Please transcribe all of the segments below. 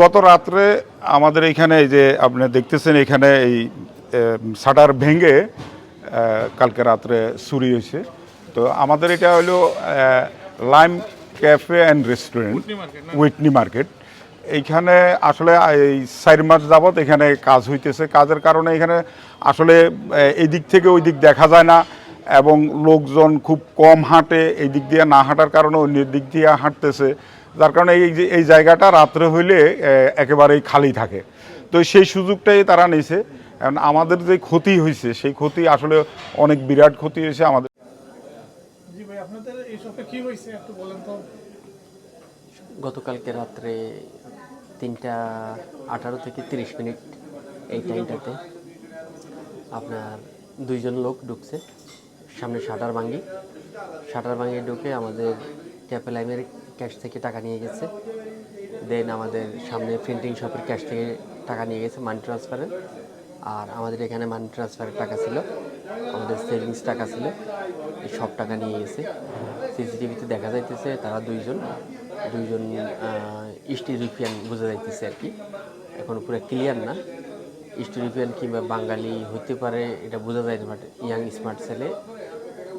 গত রাত্রে আমাদের এখানে এই যে আপনি দেখতেছেন এখানে এই শাটার ভেঙে কালকে রাত্রে চুরি হয়েছে। তো আমাদের এটা হলো Lime Cafe and restaurant Whitney market এইখানে আসলে এই চার মাস যাবৎ এখানে কাজ হইতেছে। কাজের কারণে এখানে আসলে এই দিক থেকে ওই দিক দেখা যায় না। এবং লোকজন খুব কম হাঁটে এই দিক দিয়ে না হাঁটার কারণে অন্য দিক দিয়ে হাঁটতেছে। যার কারণে এই যে এই জায়গাটা রাত্রে হইলে একেবারেই খালি থাকে। তো সেই সুযোগটাই তারা নিছে। এখন আমাদের যে ক্ষতি হয়েছে সেই ক্ষতি আসলে অনেক বিরাট ক্ষতি হয়েছে আমাদের। জি ভাই আপনাদের এই শপে কি হয়েছে একটু বলেন তো? গতকালকে রাত্রে তিনটা আঠারো থেকে তিরিশ মিনিট এই টাইমটাতে আপনার দুইজন লোক ঢুকছে। সামনে শাটার ভাঙ্গি। শাটার ভাঙ্গি ঢুকে আমাদের ক্যাপেলাইমের ক্যাশ থেকে টাকা নিয়ে গেছে। দেন আমাদের সামনে প্রিন্টিং শপের ক্যাশ থেকে টাকা নিয়ে গেছে মানি ট্রান্সফারের আর আমাদের এখানে মানি ট্রান্সফারের টাকা ছিল। আমাদের সেভিংস টাকা ছিল। সব টাকা নিয়ে গেছে। সিসিটিভিতে দেখা যাইতেছে তারা দুইজন। দুইজন ইস্ট ইউরোপিয়ান বোঝা যাইতেছে আর কি। এখন পুরো ক্লিয়ার না। ইস্ট ইউরোপিয়ান কিংবা বাঙালি হতে পারে, এটা বোঝা যায় না বাট ইয়াং স্মার্ট ছেলে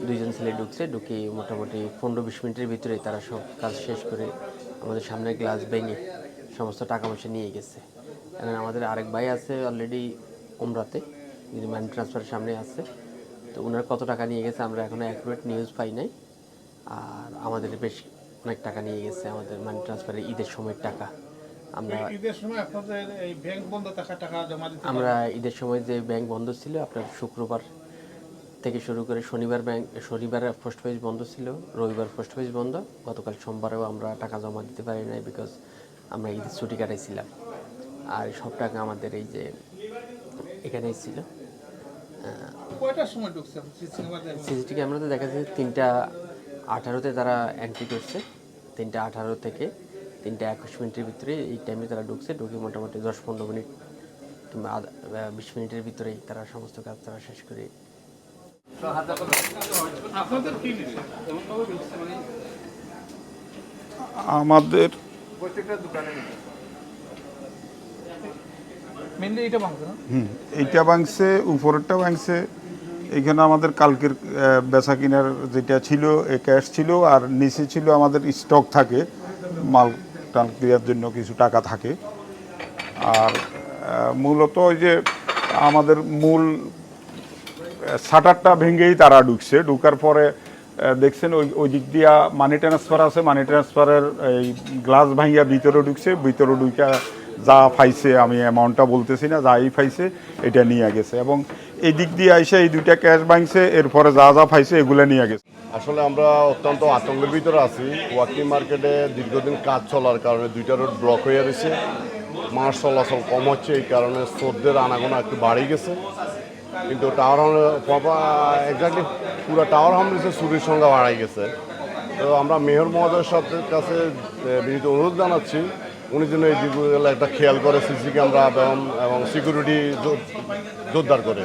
দুইজন ছেলে ঢুকছে, ঢুকে মোটামুটি পনেরো বিশ মিনিটের ভিতরে তারা সব কাজ শেষ করে আমাদের সামনে গ্লাস ভেঙে সমস্ত টাকা পয়সা নিয়ে গেছে। এখন আমাদের আরেক ভাই আছে অলরেডি উমরাতে যিনি মানি ট্রান্সফারের সামনে আছে। তো ওনার কত টাকা নিয়ে গেছে আমরা এখনও অ্যাকুরেট নিউজ পাই নাই। আর আমাদের বেশ অনেক টাকা নিয়ে গেছে আমাদের মানি ট্রান্সফারের ঈদের সময়ের টাকা। আমরা আমরা ঈদের সময় যে ব্যাংক বন্ধ ছিল আপনার শুক্রবার থেকে শুরু করে শনিবার ব্যাংক শনিবার পোস্ট অফিস বন্ধ ছিল রবিবার পোস্ট অফিস বন্ধ। গতকাল সোমবারেও আমরা টাকা জমা দিতে পারি নাই বিকজ আমরা ঈদের ছুটি কাটাইছিলাম। আর সব টাকা আমাদের এই যে এখানেই ছিল। সিসিটিভি ক্যামেরাতে? দেখা যাচ্ছে তিনটা আঠারোতে তারা এন্ট্রি করছে। তিনটা আঠারো থেকে তিনটা একুশ মিনিটের ভিতরে এই টাইমে তারা ঢুকছে ঢুকে মোটামুটি দশ পনেরো মিনিট কিংবা আধা বিশ মিনিটের ভিতরেই তারা সমস্ত কাজ তারা শেষ করে। নিছে আমাদের মেনলি এটা ভাঙছে না? হুম এইটা ভাঙছে উপরেরটা ভাঙছে। এখানে আমাদের কালকের বেচা কিনার যেটা ছিল ক্যাশ ছিল আর নিচে ছিল আমাদের স্টক থাকে মাল টাল ক্লিয়ার জন্য কিছু টাকা থাকে। আর মূলত ওই যে আমাদের মূল শাটারটা ভেঙেই তারা ঢুকছে। ঢুকার পরে দেখছেন ওই ওই দিক দিয়া মানি ট্রান্সফার আছে। মানি ট্রান্সফারের এই গ্লাস ভাঙিয়া ভিতরে ঢুকছে। ভিতরে ঢুকা যা পাইছে, আমি অ্যামাউন্টটা বলতেছি না, যাই পাইছে, এটা নিয়ে গেছে। এবং এই দিক দিয়ে আইসে এই দুইটা ক্যাশ ভাঙছে, এরপরে যা যা পাইছে এগুলো নিয়ে গেছে। আসলে আমরা অত্যন্ত আতঙ্কের ভিতরে আছি। ওয়াকিং মার্কেটে দীর্ঘদিন কাজ চলার কারণে দুইটা রোড ব্লক হয়ে রয়েছে। মাস চলাচল কম হচ্ছে, এই কারণে স্রোতদের আনাগোনা একটু বাড়ি গেছে। কিন্তু টাওয়ার হামলে এক্স্যাক্টলি পুরো টাওয়ার হামলেছে চুরির সংখ্যা বাড়াই গেছে। তো আমরা মেহর মহোদয়ের সাথে কাছে বিনীত অনুরোধ জানাচ্ছি, উনি যেন এই দিকগুলো একটা খেয়াল করে, সিসি ক্যামেরা এবং সিকিউরিটি জোরদার করে।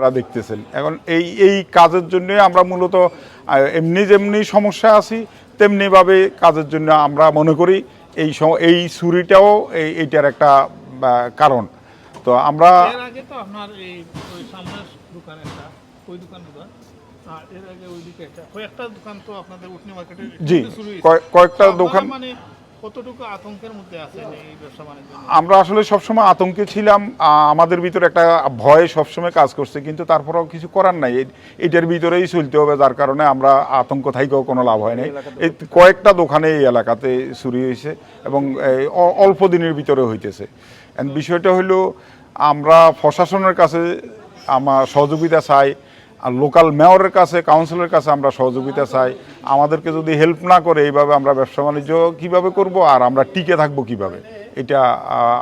আপনারা দেখতেছেন। এখন এই এই কাজের জন্য আমরা মূলত এমনি যেমনি সমস্যা আছি তেমনিভাবে কাজের জন্য আমরা মনে করি এই এই ছুরিটাও এই এইটার একটা কারণ। তো আমরা জি কয়েকটা দোকান কতটুকু আতঙ্কের মধ্যে আছেন এই ব্যবসা বাণিজ্য আমরা আসলে সবসময় আতঙ্কে ছিলাম। আমাদের ভিতরে একটা ভয় সবসময় কাজ করছে কিন্তু তারপরেও কিছু করার নাই। এটার ভিতরেই চলতে হবে যার কারণে আমরা আতঙ্ক থাইকেও কোনো লাভ হয় নাই। এই কয়েকটা দোকানে এই এলাকাতে চুরি হয়েছে এবং অল্প দিনের ভিতরে হইতেছে। বিষয়টা হলো আমরা প্রশাসনের কাছে আমার সহযোগিতা চাই আর লোকাল মেয়রের কাছে কাউন্সিলের কাছে আমরা সহযোগিতা চাই। আমাদেরকে যদি হেল্প না করে, এইভাবে আমরা ব্যবসা বাণিজ্য কীভাবে করব আর আমরা টিকে থাকব কীভাবে? এটা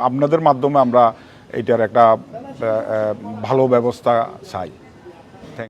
আপনাদের মাধ্যমে আমরা এটার একটা ভালো ব্যবস্থা চাই।